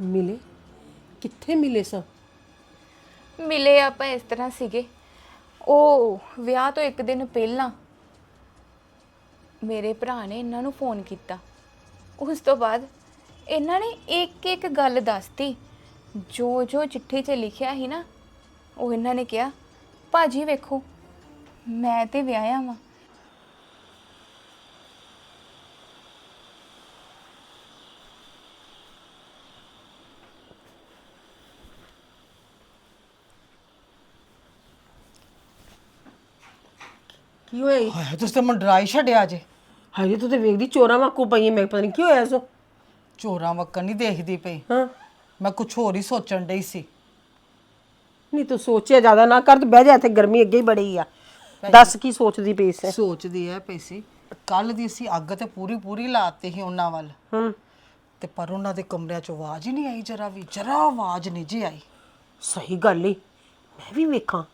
ਮਿਲੇ? ਕਿੱਥੇ ਮਿਲੇ ਸਾਂ? ਮਿਲੇ ਆਪਾਂ ਇਸ ਤਰ੍ਹਾਂ ਸੀਗੇ। ਉਹ ਵਿਆਹ ਤੋਂ ਇੱਕ ਦਿਨ ਪਹਿਲਾਂ ਮੇਰੇ ਭਰਾ ਨੇ ਇਹਨਾਂ ਨੂੰ ਫੋਨ ਕੀਤਾ। ਉਸ ਤੋਂ ਬਾਅਦ ਇਹਨਾਂ ਨੇ ਇੱਕ ਇੱਕ ਗੱਲ ਦੱਸਤੀ। ਜੋ ਜੋ ਚਿੱਠੀ 'ਚ ਲਿਖਿਆ ਸੀ ਨਾ, ਉਹ ਇਹਨਾਂ ਨੇ ਕਿਹਾ, ਭਾਜੀ ਵੇਖੋ, ਮੈਂ ਤੇ ਵਿਆਹਿਆ ਵਾਂ। ਕੀ ਹੋਇਆ ਈ? ਹਾਏ ਤੁਸੀਂ ਤਾਂ ਮੰਡਰਾਈ ਛੱਡਿਆ ਜੇ ਹਾਏ ਤੂੰ ਤੇ ਵੇਖਦੀ ਚੋਰਾਂ ਵਾਂਗੂ ਪਈ ਹੈ ਮੈਂ ਪਤਾ ਨਹੀਂ ਕੀ ਹੋਇਆ ਸੋ। ਚੋਰਾਂ ਵਕਨ ਨਹੀਂ ਦੇਖਦੀ ਪਈ। ਹਾਂ। ਮੈਂ ਕੁਝ ਹੋਰ ਹੀ ਸੋਚਣ ਡਈ ਸੀ। ਨਹੀਂ ਤੂੰ ਸੋਚਿਆ ਜ਼ਿਆਦਾ ਨਾ ਕਰ ਤੂੰ ਬਹਿ ਜਾ ਇੱਥੇ ਗਰਮੀ ਅੱਗੇ ਹੀ ਬੜੀ ਆ। ਦੱਸ ਕੀ ਸੋਚਦੀ ਪਈ ਸੀ? ਸੋਚਦੀ ਐ ਪਈ ਸੀ ਕੱਲ ਦੀ ਸੀ ਅੱਗ ਤੇ ਪੂਰੀ ਪੂਰੀ ਲਾਤੀ ਸੀ ਉਹਨਾਂ ਵੱਲ। ਹੂੰ। ਤੇ ਪਰ ਉਹਨਾਂ ਦੇ ਕਮਰਿਆਂ 'ਚ ਆਵਾਜ਼ ਹੀ ਨਹੀਂ ਆਈ ਜਰਾ ਵੀ ਜਰਾ ਆਵਾਜ਼ ਨਹੀਂ ਜੀ ਆਈ। ਸਹੀ ਗੱਲ ਈ ਮੈਂ ਵੀ ਵੇਖਾਂ।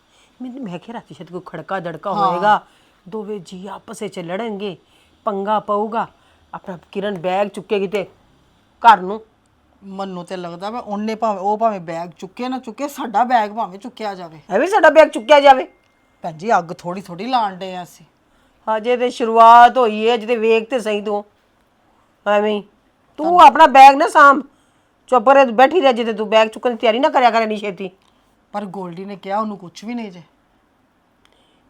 ਮੈਨੂੰ ਮੈਂ ਕਿਹਾ ਰਾਤੀ ਸ਼ਾਇਦ ਕੋਈ ਖੜਕਾ ਦੜਕਾ ਹੋਏਗਾ। ਦੋਵੇਂ ਜੀ ਆਪਸ ਵਿੱਚ ਲੜਨਗੇ ਪੰਗਾ ਪਊਗਾ। ਆਪਣਾ ਕਿਰਨ ਬੈਗ ਚੁੱਕੇਗੀ ਤੇ ਘਰ ਨੂੰ। ਮੈਨੂੰ ਤੇ ਲੱਗਦਾ ਵਾ ਉਹਨੇ ਭਾਵੇਂ ਉਹ ਭਾਵੇਂ ਬੈਗ ਚੁੱਕੇ ਨਾ ਚੁੱਕੇ ਸਾਡਾ ਬੈਗ ਭਾਵੇਂ ਚੁੱਕਿਆ ਜਾਵੇ। ਐਵੇਂ ਸਾਡਾ ਬੈਗ ਚੁੱਕਿਆ ਜਾਵੇ। ਭੈਣ ਜੀ ਅੱਗ ਥੋੜੀ ਥੋੜੀ ਲਾਣ ਡੇ ਆ ਅਸੀਂ। ਹਜੇ ਤੇ ਸ਼ੁਰੂਆਤ ਹੋਈ ਹੈ ਜਿਹਦੇ ਵੇਖ ਤੇ ਸਹੀ ਤੂੰ। ਐਵੇਂ ਹੀ। ਤੂੰ ਆਪਣਾ ਬੈਗ ਨਾ ਸਾਂਭ। ਚੁੱਪ ਰਹਿ ਬੈਠੀ ਰਹਿ ਜਿੱਤੇ ਤੂੰ ਬੈਗ ਚੁੱਕਣ ਦੀ ਤਿਆਰੀ ਨਾ ਕਰਿਆ ਕਰ ਨਹੀਂ ਛੇਤੀ। ਪਰ ਗੋਲਡੀ ਨੇ ਕਿਹਾ ਉਹਨੂੰ ਕੁਝ ਵੀ ਨਹੀਂ ਜੇ।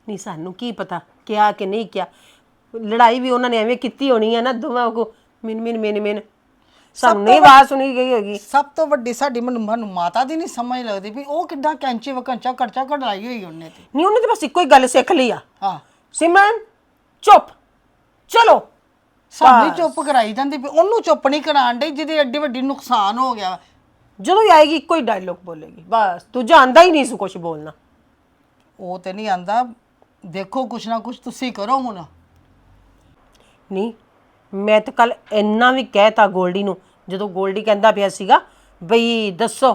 ਨਹੀਂ ਸਾਨੂੰ ਕੀ ਪਤਾ। ਕਿਹਾ ਕਿ ਨਹੀਂ ਕਿਹਾ। ਲੜਾਈ ਵੀ ਉਹਨਾਂ ਨੇ ਐਵੇਂ ਕੀਤੀ ਹੋਣੀ ਹੈ ਨਾ ਦੋਵਾਂ ਕੋ ਮਿਨ ਮਿਨ ਮਿਨ ਮਿਨ। ਸਾਨੂੰ ਨਹੀਂ ਆਵਾਜ਼ ਸੁਣੀ ਗਈ ਹੋਗੀ। ਸਭ ਤੋਂ ਵੱਡੀ ਸਾਡੀ ਮੈਨੂੰ ਮੈਨੂੰ ਮਾਤਾ ਦੀ ਨਹੀਂ ਸਮਝ ਲੱਗਦੀ ਵੀ ਉਹ ਕਿੱਦਾਂ ਕੈਂਚੀ ਵਕੰਚਾ ਕਰਚਾ ਕਢਾਈ ਹੋਈ ਉਹਨੇ ਤੇ। ਨਹੀਂ ਉਹਨੇ ਤਾਂ ਬਸ ਇੱਕੋ ਹੀ ਗੱਲ ਸਿੱਖ ਲਈ ਆ। ਹਾਂ। ਸਿਮਰਨ ਚੁੱਪ। ਚਲੋ। ਸਾਡੀ ਚੁੱਪ ਕਰਾਈ ਜਾਂਦੀ ਵੀ ਉਹਨੂੰ ਚੁੱਪ ਨਹੀਂ ਕਰਾਣ ਡਈ ਜਿਹਦੀ ਐਡੀ ਵੱਡੀ ਨੁਕਸਾਨ ਹੋ ਗਿਆ। ਜਦੋਂ ਹੀ ਆਏਗੀ ਇੱਕੋ ਹੀ ਡਾਇਲੋਗ ਬੋਲੇਗੀ। ਬਸ ਤੂੰ ਜਾਣਦਾ ਹੀ ਨਹੀਂ ਸੀ ਕੁਝ ਬੋਲਣਾ। ਉਹ ਤੇ ਨਹੀਂ ਆਂਦਾ। ਦੇਖੋ ਕੁਛ ਨਾ ਕੁਛ ਤੁਸੀਂ ਕਰੋ ਹੁਣ। ਨਹੀਂ ਮੈਂ ਤਾਂ ਕੱਲ ਇੰਨਾ ਵੀ ਕਹਿਤਾ ਗੋਲਡੀ ਨੂੰ ਜਦੋਂ ਗੋਲਡੀ ਕਹਿੰਦਾ ਪਿਆ ਸੀਗਾ ਬਈ ਦੱਸੋ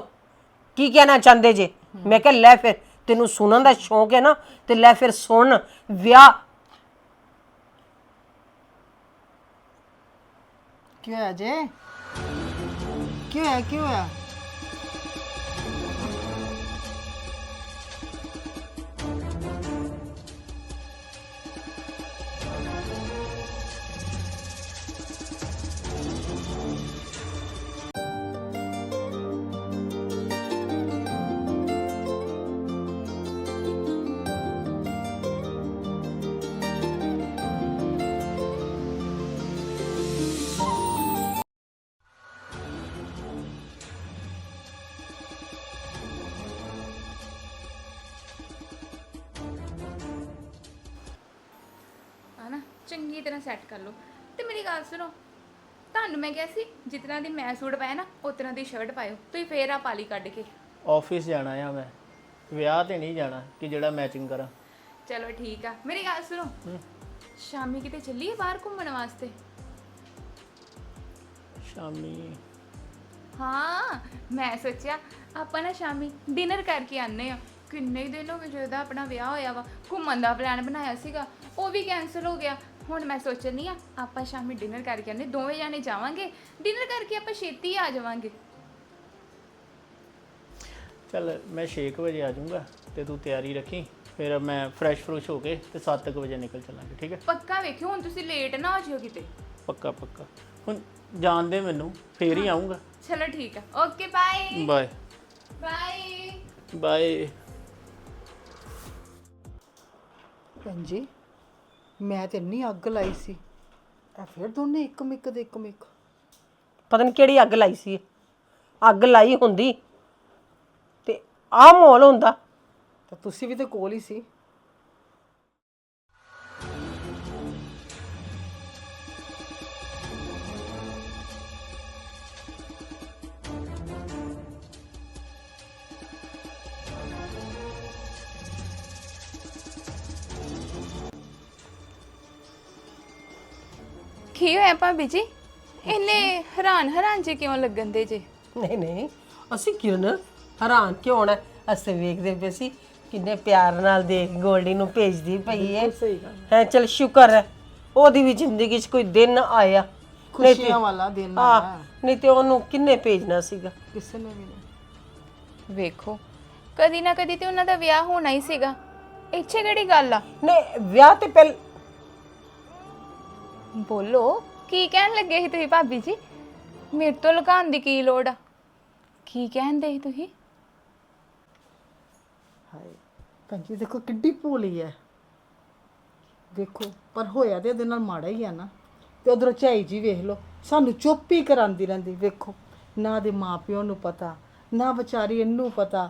ਕੀ ਕਹਿਣਾ ਚਾਹੁੰਦੇ ਜੇ? ਮੈਂ ਕਿਹਾ ਲੈ ਫਿਰ ਤੈਨੂੰ ਸੁਣਨ ਦਾ ਸ਼ੌਂਕ ਹੈ ਨਾ ਤੇ ਲੈ ਫਿਰ ਸੁਣ ਵਿਆਹ ਕੀ ਹੋਇਆ ਜੇ? ਕੀ ਹੋਇਆ ਕੀ ਹੋਇਆ? ਤਰ੍ਹਾਂ ਸੈੱਟ ਕਰ ਲਓ। ਤੇ ਮੇਰੀ ਗੱਲ ਸੁਣੋ ਤੁਹਾਨੂੰ ਮੈਂ ਕਿਹਾ ਸੀ ਜਿਤਨਾ ਦੀ ਮੈਂ ਸੂਟ ਪਾਇਆ ਨਾ ਉਤਨਾ ਦੀ ਸ਼ਰਟ ਪਾਇਓ। ਤੁਸੀਂ ਫੇਰ ਆ ਪਾਲੀ ਕੱਢ ਕੇ। ਆਫਿਸ ਜਾਣਾ ਆ ਮੈਂ। ਵਿਆਹ ਤੇ ਨਹੀਂ ਜਾਣਾ ਕਿ ਜਿਹੜਾ ਮੈਚਿੰਗ ਕਰਾਂ। ਚਲੋ ਠੀਕ ਆ। ਮੇਰੀ ਗੱਲ ਸੁਣੋ ਸ਼ਾਮੀ ਕਿਤੇ ਚੱਲੀਏ ਬਾਹਰ ਘੁੰਮਣ ਵਾਸਤੇ? ਸ਼ਾਮੀ। ਹਾਂ ਮੈਂ ਸੋਚਿਆ ਆਪਾਂ ਨਾ ਸ਼ਾਮੀ ਡਿਨਰ ਕਰਕੇ ਆਨੇ ਆ ਕਿੰਨੇ ਹੀ ਦਿਨ ਹੋ ਗਏ ਜਦੋਂ ਆਪਣਾ ਵਿਆਹ ਹੋਇਆ ਵਾ। ਘੁੰਮਣ ਦਾ ਪਲਾਨ ਬਣਾਇਆ ਸੀਗਾ ਉਹ ਵੀ ਕੈਨਸਲ ਹੋ ਗਿਆ। ਹੁਣ ਮੈਂ ਸੋਚਣੀ ਆ ਆਪਾਂ ਸ਼ਾਮੀ ਡਿਨਰ ਕਰਕੇ ਆਨੇ ਦੋਵੇਂ ਜਾਣੇ ਜਾਵਾਂਗੇ? ਡਿਨਰ ਕਰਕੇ ਆਪਾਂ ਛੇਤੀ ਆ ਜਾਵਾਂਗੇ। ਚੱਲ ਮੈਂ 6 ਵਜੇ ਆ ਜਾਊਂਗਾ ਤੇ ਤੂੰ ਤਿਆਰੀ ਰੱਖੀ। ਫਿਰ ਮੈਂ ਫਰੈਸ਼ ਫਰੂਸ਼ ਹੋ ਕੇ ਤੇ 7 ਵਜੇ ਨਿਕਲ ਚੱਲਾਂਗੇ ਠੀਕ ਹੈ? ਪੱਕਾ ਵੇਖਿਓ ਹੁਣ ਤੁਸੀਂ ਲੇਟ ਨਾ ਹੋ ਜਿਓ ਕਿਤੇ। ਪੱਕਾ ਪੱਕਾ। ਹੁਣ ਜਾਣ ਦੇ ਮੈਨੂੰ ਫੇਰ ਹੀ ਆਉਂਗਾ ਚਲੋ ਠੀਕ ਆ। Okay bye bye bye bye ਭੈਣ ਜੀ ਮੈਂ ਤੇ ਇੰਨੀ ਅੱਗ ਲਾਈ ਸੀ। ਇਹ ਫਿਰ ਦੋਨੇ ਇੱਕ ਮਿੱਕ ਦੇ ਇੱਕ ਮਿੱਕ ਪਤਾ ਨਹੀਂ ਕਿਹੜੀ ਅੱਗ ਲਾਈ ਸੀ। ਅੱਗ ਲਾਈ ਹੁੰਦੀ ਤੇ ਆਹ ਮਾਹੌਲ ਹੁੰਦਾ। ਤਾਂ ਤੁਸੀਂ ਵੀ ਤੇ ਕੋਲ ਹੀ ਸੀ। ਕੀ ਹੋਇਆ ਭਾਬੀ ਜੀ? ਇੰਨੇ ਹੈਰਾਨ ਹੈਰਾਨ ਜੇ ਕਿਉਂ ਲੱਗਣ ਦੇ ਜੇ? ਨਹੀਂ ਨਹੀਂ ਅਸੀਂ ਕਿਰਨ ਹੈਰਾਨ ਕਿਉਂ ਹੋਣਾ? ਅਸੀਂ ਵੇਖਦੇ ਪਏ ਸੀ ਕਿੰਨੇ ਪਿਆਰ ਨਾਲ ਦੇਖ ਗੋਲਡੀ ਨੂੰ ਭੇਜਦੀ ਪਈ ਹੈ। ਹੈ। ਚਲ ਸ਼ੁਕਰ ਹੈ ਉਹਦੀ ਵੀ ਜ਼ਿੰਦਗੀ 'ਚ ਕੋਈ ਦਿਨ ਆਇਆ। ਖੁਸ਼ੀਆਂ ਵਾਲਾ ਦਿਨ ਆ ਆ ਨਹੀਂ ਤੇ ਉਹਨੂੰ ਕਿੰਨੇ ਭੇਜਣਾ ਸੀਗਾ? ਕਿਸੇ ਨੇ ਵੀ ਨਹੀਂ। ਵੇਖੋ ਕਦੀ ਨਾ ਕਦੀ ਤੇ ਉਹਨਾਂ ਦਾ ਵਿਆਹ ਹੋਣਾ ਹੀ ਸੀਗਾ। ਇੱਥੇ ਕਿਹੜੀ ਗੱਲ ਆ? ਨਹੀਂ ਵਿਆਹ ਤੇ ਪਹਿਲ ਬੋਲੋ, ਕੀ ਕਹਿਣ ਲੱਗੇ ਸੀ ਤੁਸੀਂ ਭਾਬੀ ਜੀ? ਮੇਰੇ ਤੋਂ ਲੁਕਾਉਣ ਦੀ ਕੀ ਲੋੜ ਆ? ਕੀ ਕਹਿੰਦੇ ਸੀ ਤੁਸੀਂ? ਹਾਏ, ਭੈਣ ਦੇਖੋ ਕਿੱਡੀ ਭੋਲੀ ਹੈ ਦੇਖੋ, ਪਰ ਹੋਇਆ ਤੇ ਇਹਦੇ ਨਾਲ ਮਾੜਾ ਹੀ ਆ ਨਾ। ਤੇ ਉਧਰੋਂ ਝਾਈ ਜੀ ਵੇਖ ਲਓ, ਸਾਨੂੰ ਚੁੱਪ ਹੀ ਕਰਾਂਦੀ ਰਹਿੰਦੀ, ਵੇਖੋ। ਨਾ ਦੇ ਮਾਪਿਓ ਨੂੰ ਪਤਾ, ਨਾ ਵਿਚਾਰੀ ਇਹਨੂੰ ਪਤਾ।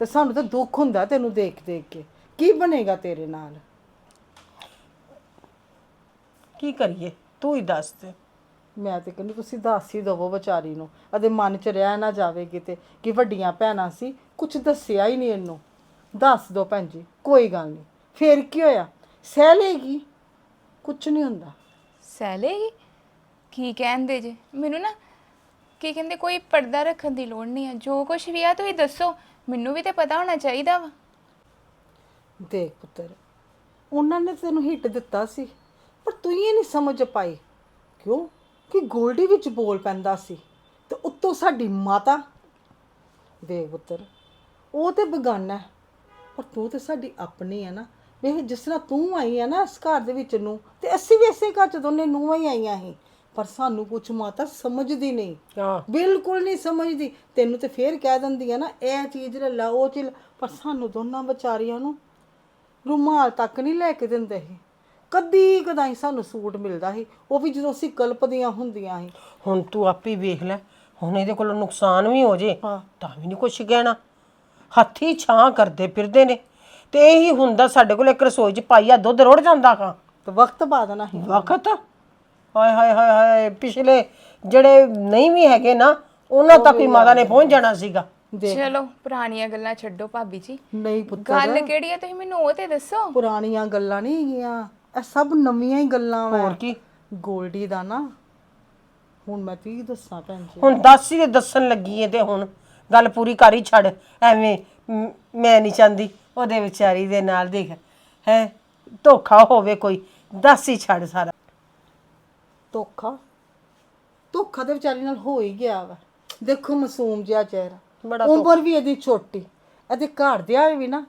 ਤੇ ਸਾਨੂੰ ਤਾਂ ਦੁੱਖ ਹੁੰਦਾ ਤੈਨੂੰ ਦੇਖ ਦੇਖ ਕੇ। ਕੀ ਬਣੇਗਾ ਤੇਰੇ ਨਾਲ? ਕੀ ਕਰੀਏ? ਤੂੰ ਹੀ ਦੱਸ ਦੇ ਮੈਂ ਤੇ ਕਹਿੰਦੀ ਤੁਸੀਂ ਦੱਸ ਹੀ ਦਵੋ ਵਿਚਾਰੀ ਨੂੰ। ਅਦੇ ਮਨ ਚ ਰਹਿ ਨਾ ਜਾਵੇ ਕਿਤੇ ਕਿ ਵੱਡੀਆਂ ਭੈਣਾਂ ਸੀ ਕੁਝ ਦੱਸਿਆ ਹੀ ਨਹੀਂ ਇਹਨੂੰ। ਦੱਸ ਦੋ ਭੈਣ ਜੀ ਕੋਈ ਗੱਲ ਨਹੀਂ। ਫੇਰ ਕੀ ਹੋਇਆ? ਸਹਿ ਲੇਗੀ ਕੁਝ ਨਹੀਂ ਹੁੰਦਾ। ਸਹਿਲੇਗੀ ਕੀ ਕਹਿੰਦੇ ਜੇ? ਮੈਨੂੰ ਨਾ ਕੀ ਕਹਿੰਦੇ ਕੋਈ ਪਰਦਾ ਰੱਖਣ ਦੀ ਲੋੜ ਨਹੀਂ ਹੈ ਜੋ ਕੁਝ ਵੀ ਆ ਤੁਸੀਂ ਦੱਸੋ। ਮੈਨੂੰ ਵੀ ਤੇ ਪਤਾ ਹੋਣਾ ਚਾਹੀਦਾ ਵਾ। ਦੇਖ ਪੁੱਤਰ ਉਹਨਾਂ ਨੇ ਤੈਨੂੰ ਹਿੱਟ ਦਿੱਤਾ ਸੀ। ਪਰ ਤੂੰ ਇਹ ਨਹੀਂ ਸਮਝ ਪਾਈ। ਕਿਉਂ? ਕਿ ਗੋਲਡੀ ਵਿੱਚ ਬੋਲ ਪੈਂਦਾ ਸੀ ਤੇ ਉੱਤੋਂ ਸਾਡੀ ਮਾਤਾ। ਦੇਖ ਪੁੱਤਰ ਉਹ ਤੇ ਬਗਾਨਾ ਹੈ, ਪਰ ਤੂੰ ਤੇ ਸਾਡੀ ਆਪਣੀ ਹੈ ਨਾ। ਵੇਖ ਜਿਸ ਤਰ੍ਹਾਂ ਤੂੰ ਆਈ ਹੈ ਨਾ ਇਸ ਘਰ ਦੇ ਵਿੱਚ ਨੂੰ ਤੇ ਅਸੀਂ ਵੀ ਇਸੇ ਘਰ ਚ ਦੋਨੇ ਨੂੰਹਾਂ ਹੀ ਆਈਆਂ ਸੀ। ਪਰ ਸਾਨੂੰ ਕੁਝ ਮਾਤਾ ਸਮਝਦੀ ਨਹੀਂ। ਹਾਂ। ਬਿਲਕੁਲ ਨਹੀਂ ਸਮਝਦੀ। ਤੈਨੂੰ ਤੇ ਫੇਰ ਕਹਿ ਦਿੰਦੀ ਆ ਨਾ ਇਹ ਚੀਜ਼ ਲੈ ਲਾ ਉਹ ਚੀਜ਼ ਲੈ- ਪਰ ਸਾਨੂੰ ਦੋਨਾਂ ਵਿਚਾਰੀਆਂ ਨੂੰ ਰੁਮਾਲ ਤੱਕ ਨਹੀਂ ਲੈ ਕੇ ਦਿੰਦੇ ਸੀ। ਕਦੀ ਕਦਾਈ ਸਾਨੂੰ ਸੂਟ ਮਿਲਦਾ ਸੀ ਉਹ ਵੀ ਜਦੋਂ ਅਸੀਂ ਕਲਪਦੀਆਂ ਹੁੰਦੀਆਂ ਸੀ। ਹੁਣ ਤੂੰ ਆਪੇ ਵੇਖ ਲੈ ਹੁਣ ਇਹਦੇ ਕੋਲ ਨੁਕਸਾਨ ਵੀ ਹੋ ਜੇ ਹਾਂ। ਤਾਂ ਵੀ ਨਹੀਂ ਕੁਛ ਕਹਿਣਾ। ਹੱਥੀ ਛਾਂ ਕਰਦੇ ਫਿਰਦੇ ਨੇ ਤੇ ਇਹੀ ਹੁੰਦਾ ਸਾਡੇ ਕੋਲ ਇੱਕ ਰਸੋਈ 'ਚ ਪਾਈਆ ਦੁੱਧ ਰੁੜ ਜਾਂਦਾ ਖਾਂ ਤੇ ਵਕਤ ਬਾਅਦ ਨਾ ਸੀ। ਵਕਤ? ਹਾਏ ਹਾਏ ਹਾਏ ਹਾਏ ਪਿਛਲੇ ਜਿਹੜੇ ਨਹੀਂ ਵੀ ਹੈਗੇ ਨਾ ਉਹਨਾਂ ਤੱਕ ਵੀ ਮਾਤਾ ਨੇ ਪਹੁੰਚ ਜਾਣਾ ਸੀਗਾ। ਚਲੋ ਪੁਰਾਣੀਆਂ ਗੱਲਾਂ ਛੱਡੋ ਭਾਬੀ ਜੀ। ਨਹੀਂ ਪੁੱਤਰ। ਗੱਲ ਕਿਹੜੀ ਹੈ ਤੁਸੀਂ ਮੈਨੂੰ ਉਹ ਤੇ ਦੱਸੋ। ਪੁਰਾਣੀਆਂ ਗੱਲਾਂ ਨਹੀਂ ਹੈਗੀਆਂ। ਇਹ ਸਭ ਨਵੀਆਂ ਹੀ ਗੱਲਾਂ ਵਾ। ਹੋਰ ਕੀ? ਗੋਲਡੀ ਦਾ ਨਾ ਹੁਣ ਮੈਂ ਕੀ ਦੱਸਾਂ ਭੈਣ ਜੀ? ਹੁਣ ਦੱਸ ਹੀ ਦੇ ਦੱਸਣ ਲੱਗੀ ਏ ਤੇ ਹੁਣ। ਗੱਲ ਪੂਰੀ ਕਰ ਹੀ ਛੱਡ। ਐਵੇਂ ਮ- ਮੈਂ ਨਹੀਂ ਚਾਹੁੰਦੀ ਉਹਦੇ ਵਿਚਾਰੀ ਦੇ ਨਾਲ ਦੇਖ। ਹੈ ਧੋਖਾ ਹੋਵੇ ਕੋਈ ਦੱਸ ਹੀ ਛੱਡ ਸਾਰਾ। ਧੋਖਾ? ਧੋਖਾ ਤੇ ਵਿਚਾਰੀ ਨਾਲ ਹੋ ਹੀ ਗਿਆ ਵਾ। ਦੇਖੋ ਮਾਸੂਮ ਜਿਹਾ ਚਿਹਰਾ। ਬੜਾ ਉਮਰ ਵੀ ਇਹਦੀ ਛੋਟੀ। ਇਹਦੇ ਘਰ ਦਿਆਂ ਵੀ ਨਾ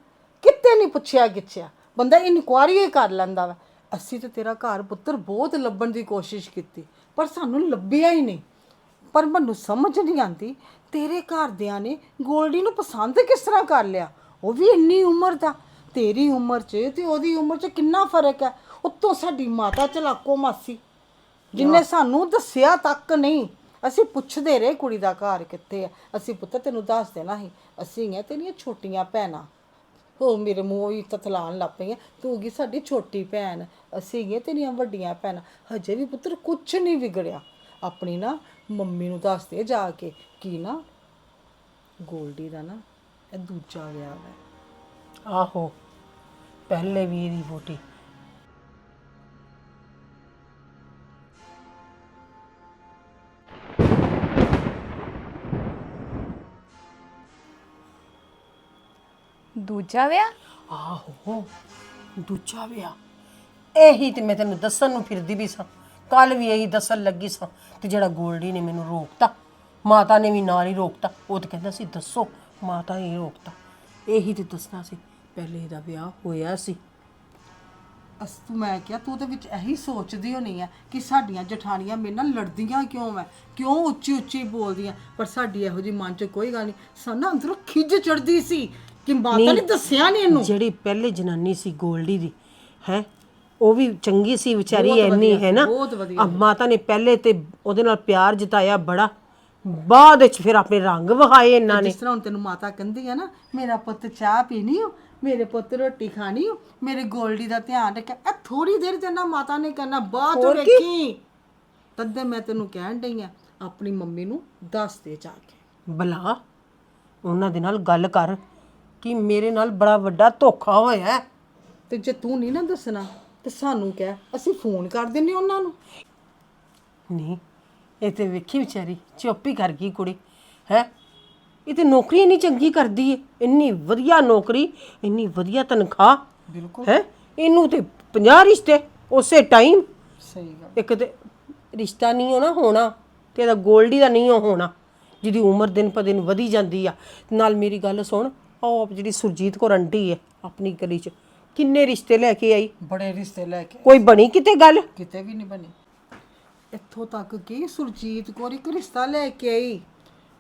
ਕਿਤੇ ਨਹੀਂ ਪੁੱਛਿਆ ਗਿੱਛਿਆ ਬੰਦਾ ਇਨਕੁਆਰੀ ਹੀ ਕਰ ਲੈਂਦਾ ਵਾ। ਅਸੀਂ ਤੇ ਤੇਰਾ ਘਰ ਪੁੱਤਰ ਬਹੁਤ ਲੱਭਣ ਦੀ ਕੋਸ਼ਿਸ਼ ਕੀਤੀ ਪਰ ਸਾਨੂੰ ਲੱਭਿਆ ਹੀ ਨਹੀਂ। ਪਰ ਮੈਨੂੰ ਸਮਝ ਨਹੀਂ ਆਂਦੀ ਤੇਰੇ ਘਰਦਿਆਂ ਨੇ ਗੋਲਡੀ ਨੂੰ ਪਸੰਦ ਕਿਸ ਤਰ੍ਹਾਂ ਕਰ ਲਿਆ? ਉਹ ਵੀ ਇੰਨੀ ਉਮਰ ਦਾ। ਤੇਰੀ ਉਮਰ 'ਚ ਤੇ ਉਹਦੀ ਉਮਰ 'ਚ ਕਿੰਨਾ ਫ਼ਰਕ ਹੈ? ਉੱਤੋਂ ਸਾਡੀ ਮਾਤਾ ਚਲਾਕੋ ਮਾਸੀ। ਜਿਨੇ ਸਾਨੂੰ ਦੱਸਿਆ ਤੱਕ ਨਹੀਂ। ਅਸੀਂ ਪੁੱਛਦੇ ਰਹੇ ਕੁੜੀ ਦਾ ਘਰ ਕਿੱਥੇ ਹੈ। ਅਸੀਂ ਪੁੱਤ ਤੈਨੂੰ ਦੱਸ ਦੇਣਾ ਸੀ ਅਸੀਂ ਹੈ ਤੇਰੀਆਂ ਛੋਟੀਆਂ ਭੈਣਾਂ। ਉਹ ਮੇਰੇ ਮੂੰਹ ਹੀ ਤਤਲਾਣ ਲੱਗ ਪਈਆਂ। ਤੂੰ ਕੀ ਸਾਡੀ ਛੋਟੀ ਭੈਣ? ਅਸੀਂ ਹੈ ਤੇਰੀਆਂ ਵੱਡੀਆਂ ਭੈਣਾਂ। ਹਜੇ ਵੀ ਪੁੱਤਰ ਕੁਝ ਨਹੀਂ ਵਿਗੜਿਆ। ਆਪਣੀ ਨਾ ਮੰਮੀ ਨੂੰ ਦੱਸ ਦੇ ਜਾ ਕੇ ਕਿ ਨਾ ਗੋਲਡੀ ਦਾ ਨਾ ਇਹ ਦੂਜਾ ਵਿਆਹ ਹੈ। ਆਹੋ, ਪਹਿਲੇ ਵੀ ਇਹਦੀ ਵੋਟੀ ਦੂਜਾ ਵਿਆਹ? ਆਹੋ ਦੂਜਾ ਵਿਆਹ। ਇਹੀ ਤੇ ਮੈਂ ਤੈਨੂੰ ਦੱਸਣ ਨੂੰ ਫਿਰਦੀ ਵੀ ਸਾਂ। ਕੱਲ ਵੀ ਇਹੀ ਦੱਸਣ ਲੱਗੀ ਸਾਂ ਤੇ ਜਿਹੜਾ ਗੋਲਡੀ ਨੇ ਮੈਨੂੰ ਰੋਕਤਾ ਮਾਤਾ ਨੇ ਵੀ ਨਾਲ ਹੀ ਰੋਕਤਾ। ਉਹ ਤਾਂ ਕਹਿੰਦਾ ਸੀ ਦੱਸੋ ਮਾਤਾ ਹੀ ਰੋਕਤਾ। ਇਹੀ ਤੇ ਦੱਸਣਾ ਸੀ ਪਹਿਲੇ ਇਹਦਾ ਵਿਆਹ ਹੋਇਆ ਸੀ। ਅਸ ਤੂੰ ਮੈਂ ਕਿਹਾ ਤੂੰ ਤੇ ਵਿੱਚ ਇਹੀ ਸੋਚਦੀ ਹੋਣੀ ਆ ਕਿ ਸਾਡੀਆਂ ਜਠਾਣੀਆਂ ਮੇਰੇ ਨਾਲ ਲੜਦੀਆਂ ਕਿਉਂ ਐ? ਕਿਉਂ ਉੱਚੀ ਉੱਚੀ ਬੋਲਦੀਆਂ? ਪਰ ਸਾਡੀ ਇਹੋ ਜੀ ਮਨ 'ਚ ਕੋਈ ਗੱਲ ਨਹੀਂ ਸਾਨੂੰ ਅੰਦਰੋਂ ਖਿੱਚ ਚੜਦੀ ਸੀ। ਕਿ ਮਾਤਾ ਨੇ ਦੱਸਿਆ ਨਹੀਂ ਇਹਨੂੰ? ਜਿਹੜੀ ਪਹਿਲੇ ਜਨਾਨੀ ਸੀ ਗੋਲਡੀ ਦੀ ਹੈ ਉਹ ਵੀ ਚੰਗੀ ਸੀ ਵਿਚਾਰੀ ਐਨੀ ਹੈ ਨਾ ਬਹੁਤ ਵਧੀਆ। ਆ ਮਾਤਾ ਨੇ ਪਹਿਲੇ ਤੇ ਉਹਦੇ ਨਾਲ ਪਿਆਰ ਜਤਾਇਆ ਬੜਾ ਬਾਅਦ ਵਿੱਚ ਫਿਰ ਆਪਣੇ ਰੰਗ ਵਿਖਾਏ ਇਹਨਾਂ ਨੇ। ਜਿਸ ਤਰ੍ਹਾਂ ਹੁਣ ਤੈਨੂੰ ਮਾਤਾ ਕਹਿੰਦੀ ਆ ਨਾ ਮੇਰਾ ਪੁੱਤ ਚਾਹ ਪੀਣੀ ਹੋ ਮੇਰੇ ਪੁੱਤ ਰੋਟੀ ਖਾਣੀ ਹੋ ਮੇਰੇ ਗੋਲਡੀ ਦਾ ਧਿਆਨ ਰੱਖਿਆ ਇਹ ਥੋੜੀ ਦੇਰ ਤੇ ਨਾ ਮਾਤਾ ਨੇ ਕਹਿਣਾ ਬਾਅਦ ਵੇਖੀ। ਤਦੇ ਮੈਂ ਤੈਨੂੰ ਕਹਿਣ ਡਈ ਆ ਆਪਣੀ ਮੰਮੀ ਨੂੰ ਦੱਸ ਦੇ ਜਾ ਕੇ। ਬਲਾ ਉਹਨਾਂ ਦੇ ਨਾਲ ਗੱਲ ਕਰ। ਕਿ ਮੇਰੇ ਨਾਲ ਬੜਾ ਵੱਡਾ ਧੋਖਾ ਹੋਇਆ ਹੈ। ਤੇ ਜੇ ਤੂੰ ਨਹੀਂ ਨਾ ਦੱਸਣਾ ਤੇ ਸਾਨੂੰ ਕਹਿ ਅਸੀਂ ਫੋਨ ਕਰ ਦਿੰਨੇ ਉਹਨਾਂ ਨੂੰ। ਨਹੀਂ ਇਹ ਤੇ ਵੇਖੀ ਵਿਚਾਰੀ ਚੁੱਪ ਹੀ ਕਰ ਗਈ ਕੁੜੀ ਹੈ? ਇਹ ਤੇ ਨੌਕਰੀ ਇੰਨੀ ਚੰਗੀ ਕਰਦੀ ਏ ਇੰਨੀ ਵਧੀਆ ਨੌਕਰੀ ਇੰਨੀ ਵਧੀਆ ਤਨਖਾਹ ਬਿਲਕੁਲ। ਹੈ? ਇਹਨੂੰ ਤੇ 50 ਰਿਸ਼ਤੇ ਉਸੇ ਟਾਈਮ ਸਹੀ ਗੱਲ। ਇੱਕ ਤੇ ਰਿਸ਼ਤਾ ਨਹੀਂ ਹੋਣਾ ਹੋਣਾ ਤੇ ਇਹਦਾ ਗੋਲਡੀ ਦਾ ਨਹੀਂ ਓ ਹੋਣਾ ਜਿਹਦੀ ਉਮਰ ਦਿਨ ਪਰ ਦਿਨ ਵਧੀ ਜਾਂਦੀ ਆ। ਨਾਲ ਮੇਰੀ ਗੱਲ ਸੁਣ ਉਹ ਜਿਹੜੀ ਸੁਰਜੀਤ ਕੌਰ ਆਂਟੀ ਹੈ ਆਪਣੀ ਗਲੀ 'ਚ ਕਿੰਨੇ ਰਿਸ਼ਤੇ ਲੈ ਕੇ ਆਈ? ਬੜੇ ਰਿਸ਼ਤੇ ਲੈ ਕੇ ਕੋਈ ਬਣੀ ਕਿਤੇ ਗੱਲ? ਕਿਤੇ ਵੀ ਨਹੀਂ ਬਣੀ। ਇੱਥੋਂ ਤੱਕ ਕਿ ਸੁਰਜੀਤ ਕੌਰ ਇੱਕ ਰਿਸ਼ਤਾ ਲੈ ਕੇ ਆਈ।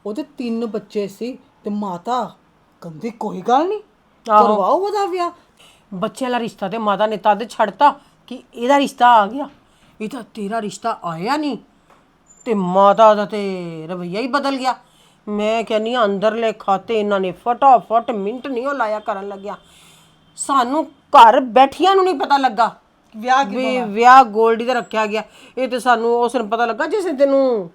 ਉਹਦੇ ਤਿੰਨ ਬੱਚੇ ਸੀ ਤੇ ਮਾਤਾ ਕਹਿੰਦੀ ਕੋਈ ਗੱਲ ਨਹੀਂ ਕਰਵਾਓ ਉਹਦਾ ਵਿਆਹ। ਬੱਚਿਆਂ ਦਾ ਰਿਸ਼ਤਾ ਤੇ ਮਾਤਾ ਨੇ ਤਦ ਛੱਡਤਾ ਕਿ ਇਹਦਾ ਰਿਸ਼ਤਾ ਆ ਗਿਆ। ਇਹ ਤਾਂ ਤੇਰਾ ਰਿਸ਼ਤਾ ਆਇਆ ਨਹੀਂ ਤੇ ਮਾਤਾ ਦਾ ਤੇ ਰਵਈਆ ਹੀ ਬਦਲ ਗਿਆ। ਮੈਂ ਕਹਿੰਨੀ ਆ ਅੰਦਰਲੇ ਖਾਤੇ ਇਹਨਾਂ ਨੇ ਫਟਾਫਟ ਮਿੰਟ ਨਹੀਂ ਉਹ ਲਾਇਆ ਕਰਨ ਲੱਗਿਆ। ਸਾਨੂੰ ਘਰ ਬੈਠੀਆਂ ਨੂੰ ਨਹੀਂ ਪਤਾ ਲੱਗਾ। ਵਿਆਹ ਵੀ ਵਿਆਹ ਗੋਲਡੀ ਦਾ ਰੱਖਿਆ ਗਿਆ। ਇਹ ਤੇ ਸਾਨੂੰ ਉਸ ਨੂੰ ਪਤਾ ਲੱਗਾ ਜਿਸ ਨੇ ਤੈਨੂੰ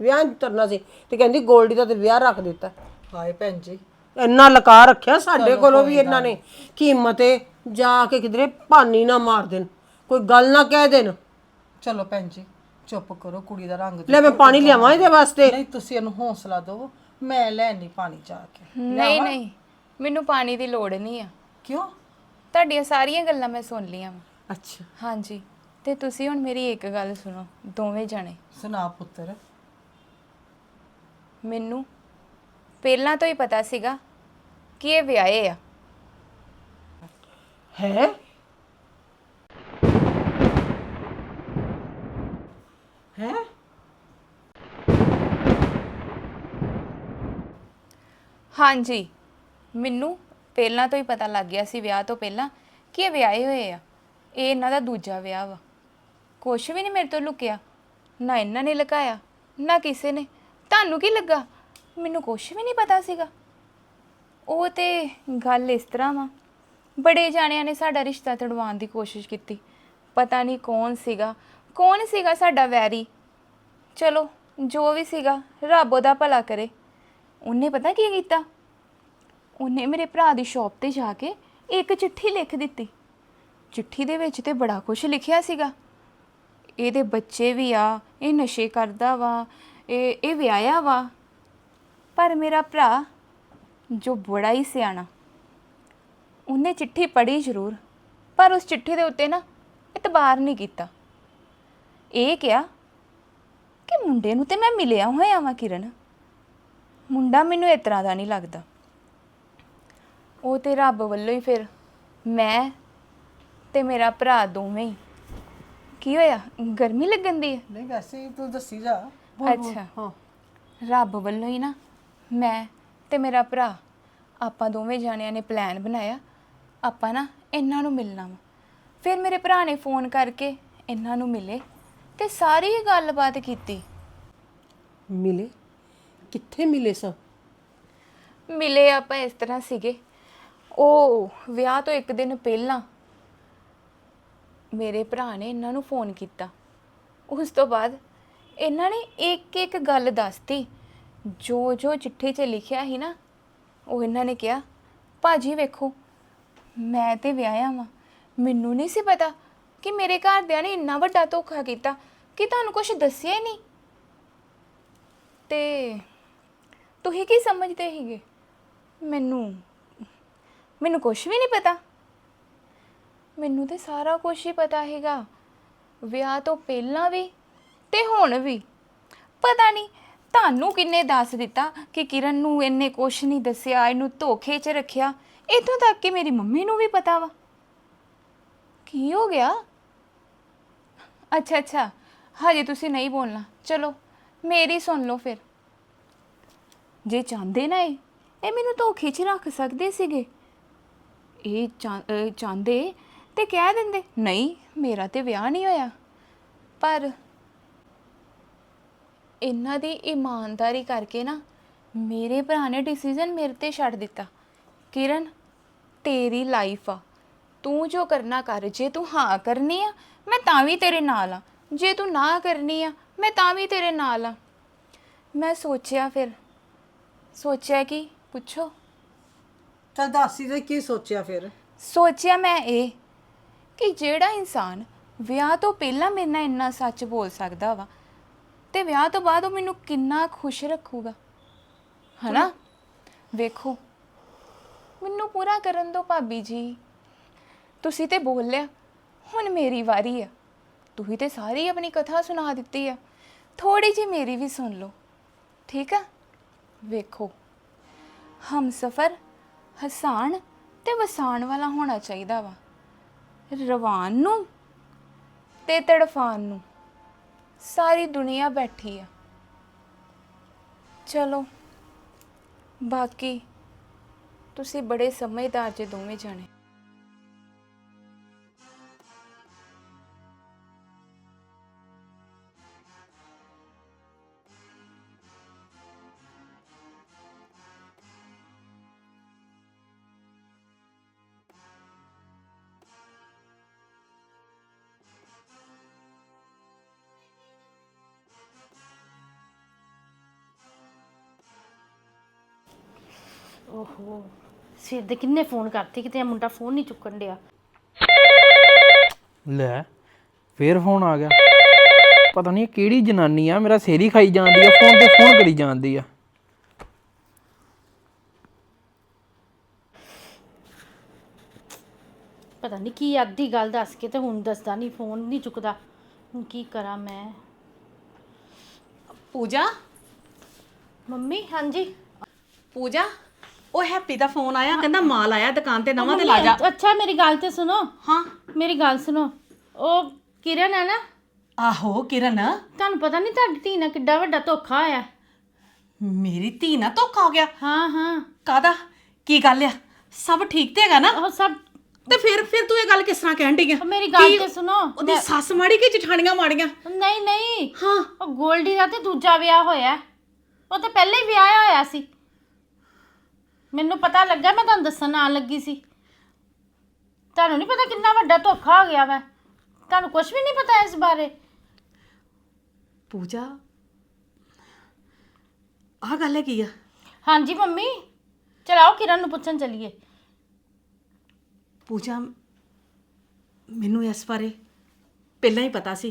ਵਿਆਹ ਕਰਨਾ ਸੀ ਤੇ ਕਹਿੰਦੀ ਗੋਲਡੀ ਦਾ ਤੇ ਵਿਆਹ ਰੱਖ ਦਿੱਤਾ। ਹਾਏ ਭੈਣ ਜੀ। ਇੰਨਾ ਲਕਾ ਰੱਖਿਆ ਸਾਡੇ ਕੋਲੋਂ ਵੀ ਇਹਨਾਂ ਨੇ। ਕਿ ਹਿੰਮਤੇ ਜਾ ਕੇ ਕਿਧਰੇ ਭਾਨੀ ਨਾ ਮਾਰ ਦੇਣ। ਕੋਈ ਗੱਲ ਨਾ ਕਹਿ ਦੇਣ। ਚਲੋ ਭੈਣ ਜੀ। ਚੁੱਪ ਕਰੋ ਕੁੜੀ ਦਾ ਰੰਗ ਲੈ ਮੈਂ ਪਾਣੀ ਲਿਆਵਾਂ ਇਹਦੇ ਵਾਸਤੇ। ਨਹੀਂ ਤੁਸੀਂ ਇਹਨੂੰ ਹੌਸਲਾ ਦਿਓ ਮੈਂ ਲੈਣੀ ਪਾਣੀ ਜਾ ਕੇ। ਨਹੀਂ ਨਹੀਂ ਮੈਨੂੰ ਪਾਣੀ ਦੀ ਲੋੜ ਨਹੀਂ ਆ। ਕਿਉਂ? ਤੁਹਾਡੀਆਂ ਸਾਰੀਆਂ ਗੱਲਾਂ ਮੈਂ ਸੁਣ ਲਈਆਂ ਵਾਂ। ਅੱਛਾ। ਹਾਂਜੀ ਤੇ ਤੁਸੀਂ ਹੁਣ ਮੇਰੀ ਇੱਕ ਗੱਲ ਸੁਣੋ ਦੋਵੇਂ ਜਣੇ। ਸੁਣਾ ਪੁੱਤਰ। ਮੈਨੂੰ ਪਹਿਲਾਂ ਤੋਂ ਹੀ ਪਤਾ ਸੀਗਾ ਕਿ ਇਹ ਵਿਆਹੇ ਆ। ਹੈ? ਹੈ? ਹਾਂਜੀ। ਮੈਨੂੰ ਪਹਿਲਾਂ ਤੋਂ ਹੀ ਪਤਾ ਲੱਗ ਗਿਆ ਸੀ ਵਿਆਹ ਤੋਂ ਪਹਿਲਾਂ ਕਿ ਇਹ ਵਿਆਹੇ ਹੋਏ ਆ। ਇਹ ਇਹਨਾਂ ਦਾ ਦੂਜਾ ਵਿਆਹ ਵਾ। ਕੁਛ ਵੀ ਨਹੀਂ ਮੇਰੇ ਤੋਂ ਲੁਕਿਆ। ਨਾ ਇਹਨਾਂ ਨੇ ਲੁਕਾਇਆ, ਨਾ ਕਿਸੇ ਨੇ। ਤੁਹਾਨੂੰ ਕੀ ਲੱਗਾ? ਮੈਨੂੰ ਕੁਛ ਵੀ ਨਹੀਂ ਪਤਾ ਸੀਗਾ। ਉਹ ਤੇ ਗੱਲ ਇਸ ਤਰ੍ਹਾਂ ਵਾ। ਬੜੇ ਜਾਣਿਆਂ ਨੇ ਸਾਡਾ ਰਿਸ਼ਤਾ ਤੜਵਾਉਣ ਦੀ ਕੋਸ਼ਿਸ਼ ਕੀਤੀ। ਪਤਾ ਨਹੀਂ ਕੌਣ ਸੀਗਾ। ਕੌਣ ਸੀਗਾ ਸਾਡਾ ਵੈਰੀ? ਚਲੋ, ਜੋ ਵੀ ਸੀਗਾ, ਰੱਬ ਉਹਦਾ ਭਲਾ ਕਰੇ। ਉਹਨੇ ਪਤਾ ਕੀ ਕੀਤਾ? ਉਹਨੇ ਮੇਰੇ ਭਰਾ ਦੀ ਸ਼ਾਪ ਤੇ ਜਾ ਕੇ ਇੱਕ ਚਿੱਠੀ ਲਿਖ ਦਿੱਤੀ। ਚਿੱਠੀ ਦੇ ਵਿੱਚ ਤੇ ਬੜਾ ਕੁਝ ਲਿਖਿਆ ਸੀਗਾ। ਇਹਦੇ ਬੱਚੇ ਵੀ ਆ, ਇਹ ਨਸ਼ੇ ਕਰਦਾ ਵਾ, ਇਹ ਇਹ ਵਿਆਹਿਆ ਵਾ। ਪਰ ਮੇਰਾ ਭਰਾ, ਜੋ ਬੜਾ ਹੀ ਸਿਆਣਾ, ਉਹਨੇ ਚਿੱਠੀ ਪੜ੍ਹੀ ਜ਼ਰੂਰ। ਪਰ ਉਸ ਚਿੱਠੀ ਦੇ ਉੱਤੇ ਨਾ ਇਤਬਾਰ ਨਹੀਂ ਕੀਤਾ। ਇਹ ਕਿਹਾ ਕਿ ਮੁੰਡੇ ਨੂੰ ਤੇ ਮੈਂ ਮਿਲਿਆ ਹੋਇਆ ਵਾਂ ਕਿਰਨ। ਮੁੰਡਾ ਮੈਨੂੰ ਇਸ ਤਰ੍ਹਾਂ ਦਾ ਨਹੀਂ ਲੱਗਦਾ। ਉਹ ਤੇ ਰੱਬ ਵੱਲੋਂ ਹੀ ਫਿਰ ਮੈਂ ਤੇ ਮੇਰਾ ਭਰਾ ਦੋਵੇਂ ਹੀ। ਕੀ ਹੋਇਆ? ਗਰਮੀ ਲੱਗਣ ਦੀ ਹੈ ਨਹੀਂ ਵੈਸੇ ਹੀ ਤੂੰ ਦੱਸੀ ਜਾ। ਅੱਛਾ। ਹਾਂ। ਰੱਬ ਵੱਲੋਂ ਹੀ ਨਾ ਮੈਂ ਤੇ ਮੇਰਾ ਭਰਾ ਆਪਾਂ ਦੋਵੇਂ ਜਾਣਿਆਂ ਨੇ ਪਲਾਨ ਬਣਾਇਆ। ਆਪਾਂ ਨਾ ਇਹਨਾਂ ਨੂੰ ਮਿਲਣਾ ਵਾ। ਫਿਰ ਮੇਰੇ ਭਰਾ ਨੇ ਫੋਨ ਕਰਕੇ ਇਹਨਾਂ ਨੂੰ ਮਿਲੇ। ਤੇ ਸਾਰੀ ਗੱਲਬਾਤ ਕੀਤੀ। ਮਿਲੇ? ਕਿੱਥੇ ਮਿਲੇ ਸਾਂ? ਮਿਲੇ ਆਪਾਂ ਇਸ ਤਰ੍ਹਾਂ ਸੀਗੇ। ਉਹ ਵਿਆਹ ਤੋਂ ਇੱਕ ਦਿਨ ਪਹਿਲਾਂ ਮੇਰੇ ਭਰਾ ਨੇ ਇਹਨਾਂ ਨੂੰ ਫੋਨ ਕੀਤਾ। ਉਸ ਤੋਂ ਬਾਅਦ ਇਹਨਾਂ ਨੇ ਇੱਕ ਇੱਕ ਗੱਲ ਦੱਸਤੀ। ਜੋ ਜੋ ਚਿੱਠੀ 'ਚ ਲਿਖਿਆ ਸੀ ਨਾ ਉਹ ਇਹਨਾਂ ਨੇ ਕਿਹਾ ਭਾਜੀ ਵੇਖੋ ਮੈਂ ਤੇ ਵਿਆਹਿਆ ਵਾਂ। ਮੈਨੂੰ ਨਹੀਂ ਸੀ ਪਤਾ ਕਿ ਮੇਰੇ ਘਰਦਿਆਂ ਨੇ ਇੰਨਾ ਵੱਡਾ ਧੋਖਾ ਕੀਤਾ। ਕਿ ਤੁਹਾਨੂੰ ਕੁਝ ਦੱਸਿਆ ਹੀ ਨਹੀਂ? ਤੇ ਤੁਸੀਂ ਕੀ ਸਮਝਦੇ ਸੀਗੇ? ਮੈਨੂੰ ਮੈਨੂੰ ਕੁਝ ਵੀ ਨਹੀਂ ਪਤਾ। ਮੈਨੂੰ ਤੇ ਸਾਰਾ ਕੁਝ ਹੀ ਪਤਾ ਹੈਗਾ ਵਿਆਹ ਤੋਂ ਪਹਿਲਾਂ ਵੀ ਤੇ ਹੁਣ ਵੀ। ਪਤਾ ਨਹੀਂ, ਤੁਹਾਨੂੰ ਕਿੰਨੇ ਦੱਸ ਦਿੱਤਾ ਕਿ ਕਿਰਨ ਨੂੰ ਇਹਨੇ ਕੁਝ ਨਹੀਂ ਦੱਸਿਆ, ਇਹਨੂੰ ਧੋਖੇ 'ਚ ਰੱਖਿਆ। ਇਥੋਂ ਤੱਕ ਕਿ ਮੇਰੀ ਮੰਮੀ ਨੂੰ ਵੀ ਪਤਾ ਵਾ। ਕੀ ਹੋ ਗਿਆ? ਅੱਛਾ ਅੱਛਾ। ਹਜੇ ਤੁਸੀਂ ਨਹੀਂ ਬੋਲਣਾ। ਚਲੋ, ਮੇਰੀ ਸੁਣ ਲਓ ਫਿਰ। ਜੇ ਚਾਹੁੰਦੇ ਨਾ ਇਹ ਇਹ ਮੈਨੂੰ ਧੋਖੇ 'ਚ ਰੱਖ ਸਕਦੇ ਸੀਗੇ। ਇਹ ਚਾਹ- ਅਹ ਚਾਹੁੰਦੇ ਤੇ ਕਹਿ ਦਿੰਦੇ, ਨਹੀਂ, ਮੇਰਾ ਤੇ ਵਿਆਹ ਨਹੀਂ ਹੋਇਆ। ਪਰ ਇਹਨਾਂ ਦੀ ਇਮਾਨਦਾਰੀ ਕਰਕੇ ਨਾ ਮੇਰੇ ਭਰਾ ਨੇ ਡਿਸੀਜਨ ਮੇਰੇ ਤੇ ਛੱਡ ਦਿੱਤਾ। ਕਿਰਨ, ਤੇਰੀ ਲਾਈਫ ਆ। ਤੂੰ ਜੋ ਕਰਨਾ ਕਰ, ਜੇ ਤੂੰ ਹਾਂ ਕਰਨੀ ਆ, ਮੈਂ ਤਾਂ ਵੀ ਤੇਰੇ ਨਾਲ ਆ। ਜੇ ਤੂੰ ਨਾ ਕਰਨੀ ਆ ਮੈਂ ਤਾਂ ਵੀ ਤੇਰੇ ਨਾਲ ਆ। ਮੈਂ ਸੋਚਿਆ ਫਿਰ। ਸੋਚਿਆ ਕਿ? ਪੁੱਛੋ। ਚੱਲ ਦੱਸੀ ਤੇ ਕੀ ਸੋਚਿਆ ਫਿਰ? ਸੋਚਿਆ ਮੈਂ ਇਹ ਕਿ ਜਿਹੜਾ ਇਨਸਾਨ ਵਿਆਹ ਤੋਂ ਪਹਿਲਾਂ ਮੇਰੇ ਨਾਲ ਇੰਨਾ ਸੱਚ ਬੋਲ ਸਕਦਾ ਵਾ ਤੇ ਵਿਆਹ ਤੋਂ ਬਾਅਦ ਉਹ ਮੈਨੂੰ ਕਿੰਨਾ ਖੁਸ਼ ਰੱਖੂਗਾ। ਹਨਾ? ਵੇਖੋ। ਮੈਨੂੰ ਪੂਰਾ ਕਰਨ ਦਿਓ ਭਾਬੀ ਜੀ। ਤੁਸੀਂ ਤੇ ਬੋਲ ਲਿਆ ਹੁਣ ਮੇਰੀ ਵਾਰੀ ਆ। ਤੁਸੀਂ ਤੇ ਸਾਰੀ ਆਪਣੀ ਕਥਾ ਸੁਣਾ ਦਿੱਤੀ ਆ। ਥੋੜੀ ਜਿਹੀ ਮੇਰੀ ਵੀ ਸੁਣ ਲਓ। ਠੀਕ ਆ? ਵੇਖੋ। ਹਮਸਫਰ ਹਸਾਨ ਤੇ ਵਸਾਨ ਵਾਲਾ ਹੋਣਾ ਚਾਹੀਦਾ ਵਾ। ਰਵਾਨ ਨੂੰ ਤੇ ਤੜਫਾਨ ਨੂੰ। ਸਾਰੀ ਦੁਨੀਆ ਬੈਠੀ ਆ। ਚਲੋ, ਬਾਕੀ ਤੁਸੀਂ ਬੜੇ ਸਮਝਦਾਰ ਜੇ ਦੋਵੇਂ ਜਾਣੇ। ਸਿਰ ਦੇ ਕਿੰਨੇ ਫੋਨ ਕਰਤੇ? ਕਿਤੇ ਇਹ ਮੁੰਡਾ ਫੋਨ ਨਹੀਂ ਚੁੱਕਣ ਡਿਆ। ਲੈ ਫੇਰ ਫੋਨ ਆ ਗਿਆ। ਪਤਾ ਨਹੀਂ ਇਹ ਕਿਹੜੀ ਜਨਾਨੀ ਆ ਮੇਰਾ ਸਿਰ ਹੀ ਖਾਈ ਜਾਂਦੀ ਆ ਫੋਨ ਤੇ ਫੋਨ ਕਰੀ ਜਾਂਦੀ ਆ। ਪਤਾ ਨਹੀਂ ਕੀ ਅੱਧੀ ਗੱਲ ਦੱਸ ਕੇ ਤੇ ਹੁਣ ਦੱਸਦਾ ਨਹੀਂ ਫੋਨ ਨਹੀਂ ਚੁੱਕਦਾ। ਹੁਣ ਕੀ ਕਰਾਂ ਮੈਂ? ਪੂਜਾ? ਮੰਮੀ ਹਾਂਜੀ? ਪੂਜਾ? ਉਹ ਹੈਪੀ ਦਾ ਫੋਨ ਆਇਆ ਕਹਿੰਦਾ ਮਾਲ ਆਇਆ ਦੁਕਾਨ ਤੇ ਨਵਾਂ ਤੇ ਲਾ ਜਾ ਅੱਛਾ ਮੇਰੀ ਗੱਲ ਤੇ ਸੁਣੋ। ਹਾਂ। ਮੇਰੀ ਗੱਲ ਸੁਣੋ। ਉਹ ਕਿਰਨ ਹੈ ਨਾ? ਆਹੋ ਕਿਰਨ। ਤੁਹਾਨੂੰ ਪਤਾ ਨਹੀਂ ਤੁਹਾਡੀ ਧੀ ਨਾਲ ਕਿੱਡਾ ਵੱਡਾ ਧੋਖਾ ਹੋਇਆ? ਮੇਰੀ ਧੀ ਨਾਲ ਧੋਖਾ ਹੋ ਗਿਆ? ਹਾਂ ਹਾਂ। ਕਾਦਾ ਕੀ ਗੱਲ ਆ? ਸਭ ਠੀਕ ਤੇ ਹੈਗਾ ਨਾ? ਉਹ ਸਭ ਤੇ ਫਿਰ ਫਿਰ ਤੂੰ ਇਹ ਗੱਲ ਕਿਸ ਤਰ੍ਹਾਂ ਕਹਿਣ ਡਈ ਆ? ਮੇਰੀ ਗੱਲ ਤੇ ਸੁਣੋ। ਉਹਦੀ ਸੱਸ ਮਾੜੀ ਕਿ ਜਠਾਣੀਆਂ ਮਾੜੀਆਂ? ਨਹੀਂ ਨਹੀਂ। ਹਾਂ। ਉਹ ਗੋਲਡੀ ਦਾ ਤੇ ਦੂਜਾ ਵਿਆਹ ਹੋਇਆ। ਉਹ ਤਾਂ ਪਹਿਲੇ ਹੀ ਵਿਆਹਿਆ ਹੋਇਆ ਸੀ। ਮੈਨੂੰ ਪਤਾ ਲੱਗਾ ਮੈਂ ਤੁਹਾਨੂੰ ਦੱਸਣ ਆਣ ਲੱਗੀ ਸੀ। ਤੁਹਾਨੂੰ ਨਹੀਂ ਪਤਾ ਕਿੰਨਾ ਵੱਡਾ ਧੋਖਾ ਹੋ ਗਿਆ ਵਾ? ਤੁਹਾਨੂੰ ਕੁਝ ਵੀ ਨਹੀਂ ਪਤਾ ਇਸ ਬਾਰੇ? ਪੂਜਾ ਆਹ ਗੱਲ ਹੈ ਕੀ ਆ। ਹਾਂਜੀ ਮੰਮੀ। ਚਲਾਓ ਕਿਰਨ ਨੂੰ ਪੁੱਛਣ ਚੱਲੀਏ। ਪੂਜਾ ਮੈਨੂੰ ਇਸ ਬਾਰੇ ਪਹਿਲਾਂ ਹੀ ਪਤਾ ਸੀ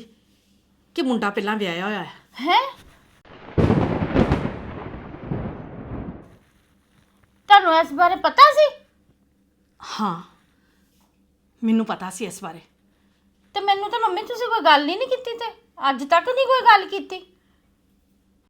ਕਿ ਮੁੰਡਾ ਪਹਿਲਾਂ ਵਿਆਹਿਆ ਹੋਇਆ ਹੈ। ਹੈ? ਤੁਹਾਨੂੰ ਇਸ ਬਾਰੇ ਪਤਾ ਸੀ? ਹਾਂ ਮੈਨੂੰ ਪਤਾ ਸੀ ਇਸ ਬਾਰੇ। ਤੇ ਮੈਨੂੰ ਤਾਂ ਮੰਮੀ ਤੁਸੀਂ ਕੋਈ ਗੱਲ ਹੀ ਨਹੀਂ ਕੀਤੀ ਤੇ। ਅੱਜ ਤੱਕ ਨਹੀਂ ਕੋਈ ਗੱਲ ਕੀਤੀ।